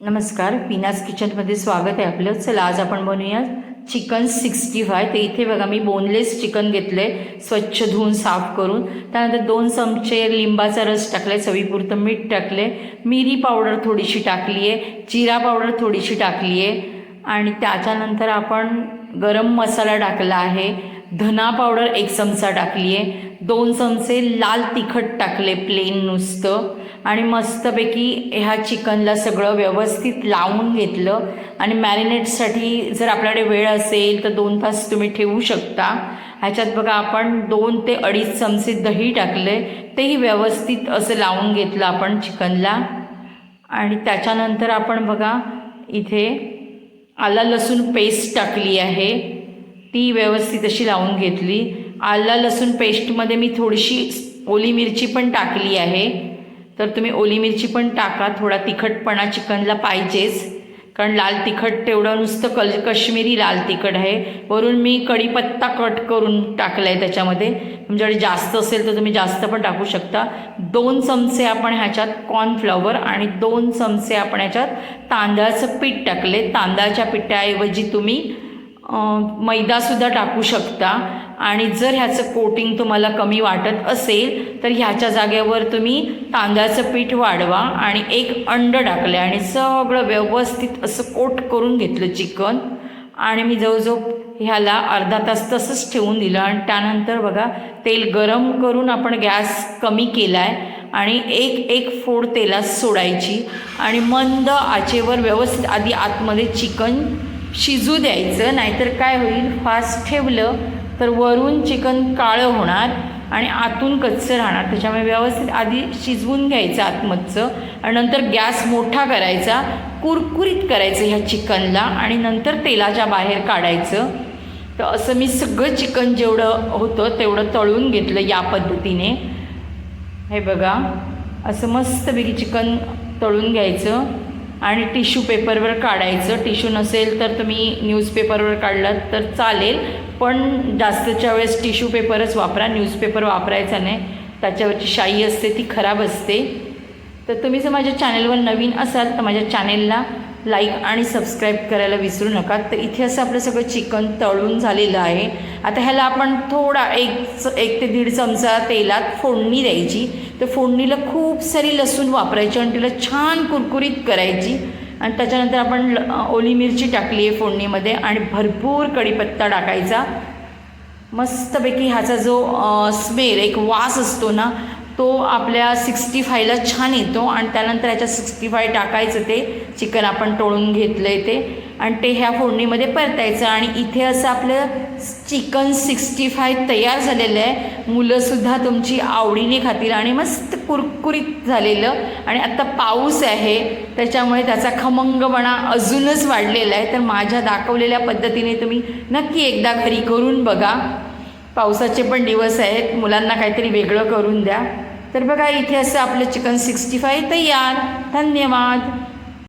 नमस्कार पीनास किचनमध्ये स्वागत आहे आपलं. चला आज आपण बनवूया चिकन सिक्स्टी फाय. तर इथे बघा मी बोनलेस चिकन घेतलं आहे स्वच्छ धुवून साफ करून. त्यानंतर दोन चमचे लिंबाचा रस टाकला आहे चवीपुरतं मीठ टाकले मिरी पावडर थोडीशी टाकली आहे जिरा पावडर थोडीशी टाकली आहे आणि त्याच्यानंतर आपण गरम मसाला टाकला आहे. धना पावडर एक चमचा टाकली आहे दोन चमचे लाल तिखट टाकले प्लेन नुसतं. आणि मस्तपैकी ह्या चिकनला सगळं व्यवस्थित लावून घेतलं. आणि मॅरिनेटसाठी जर आपल्याकडे वेळ असेल तर दोन तास तुम्ही ठेवू शकता. ह्याच्यात बघा आपण दोन ते अडीच चमचे दही टाकले. तेही व्यवस्थित असं लावून घेतलं आपण चिकनला. आणि त्याच्यानंतर आपण बघा इथे आला लसूण पेस्ट टाकली आहे. ती व्यवस्थित अशी लावून घेतली. आला लसूण पेस्टमध्ये मी थोडीशी ओली मिरची पण टाकली आहे. तर तुम्ही ओली मिरची पण टाका थोडा तिखटपणा चिकनला पाहिजेच. कारण लाल तिखट तेवढं नुसतं कल कश्मीरी लाल तिखट आहे. वरून मी कढीपत्ता कट करून टाकला आहे त्याच्यामध्ये. तुमच्याकडे जास्त असेल तर तुम्ही जास्त पण टाकू शकता. दोन चमचे आपण ह्याच्यात कॉर्नफ्लॉवर आणि दोन चमचे आपण ह्याच्यात तांदळाचं पीठ टाकले तांदळाच्या पिठाऐवजी तुम्ही मैदासुद्धा टाकू शकता. आणि जर ह्याचं कोटिंग तुम्हाला कमी वाटत असेल तर ह्याच्या जागेवर तुम्ही तांदळाचं पीठ वाढवा आणि एक अंड टाकले आणि सगळं व्यवस्थित असं कोट करून घेतलं चिकन. आणि मी जवळजवळ ह्याला अर्धा तास तसंच ठेवून दिलं. आणि त्यानंतर बघा तेल गरम करून आपण गॅस कमी केला आहे आणि एक एक फोड तेलात सोडायची. आणि मंद आचेवर व्यवस्थित आधी आतमध्ये चिकन शिजू द्यायचं नाहीतर काय होईल? फास्ट ठेवलं तर वरून चिकन काळं होणार आणि आतून कच्चं राहणार. त्याच्यामुळे व्यवस्थित आधी शिजवून घ्यायचं आतमधचं आणि नंतर गॅस मोठा करायचा कुरकुरीत करायचं ह्या चिकनला आणि नंतर तेलाच्या बाहेर काढायचं. तर असं मी सगळं चिकन जेवढं होतं तेवढं तळून घेतलं या पद्धतीने. हे बघा असं मस्तपैकी चिकन तळून घ्यायचं. आणि टिश्यू पेपरवर काढायचं. टिश्यू नसेल तर तुम्ही न्यूजपेपरवर काढलात तर चालेल पण जास्तच्या वेळेस टिश्यू पेपरच वापरा. न्यूजपेपर वापरायचा नाही. त्याच्यावरची शाई असते ती खराब असते. तर तुम्ही जर माझ्या चॅनेलवर नवीन असाल तर माझ्या चॅनेलला लाईक आणि सबस्क्राईब करायला विसरू नका. तर इथे असं आपलं सगळं चिकन तळून झालेलं आहे. आता ह्याला आपण थोडा एक एक ते दीड चमचा तेलात फोडणी द्यायची. तर फोडणीला खूप सारी लसूण वापरायची आणि तिला छान कुरकुरीत करायची. आणि त्याच्यानंतर आपण ओली मिरची टाकली आहे फोडणीमध्ये आणि भरपूर कढीपत्ता टाकायचा. मस्तपैकी ह्याचा जो स्मेल एक वास असतो ना तो आपल्या सिक्स्टी फायला छान येतो आणि त्यानंतर याच्या सिक्स्टी फाय टाकायचं ते चिकन आपण टोळून घेतलं आहे ते. आणि ते ह्या फोडणीमध्ये परतायचं आणि इथे असं आपलं चिकन सिक्स्टी फाय तयार झालेलं आहे. मुलंसुद्धा तुमची आवडीने खातील आणि मस्त कुरकुरीत झालेलं. आणि आत्ता पाऊस आहे त्याच्यामुळे त्याचा खमंगपणा अजूनच वाढलेला आहे. तर माझ्या दाखवलेल्या पद्धतीने तुम्ही नक्की एकदा घरी करून बघा. पावसाचे पण दिवस आहेत मुलांना काहीतरी वेगळं करून द्या. तर बघा इथे असं आपलं चिकन सिक्स्टी फाय तयार धन्यवाद.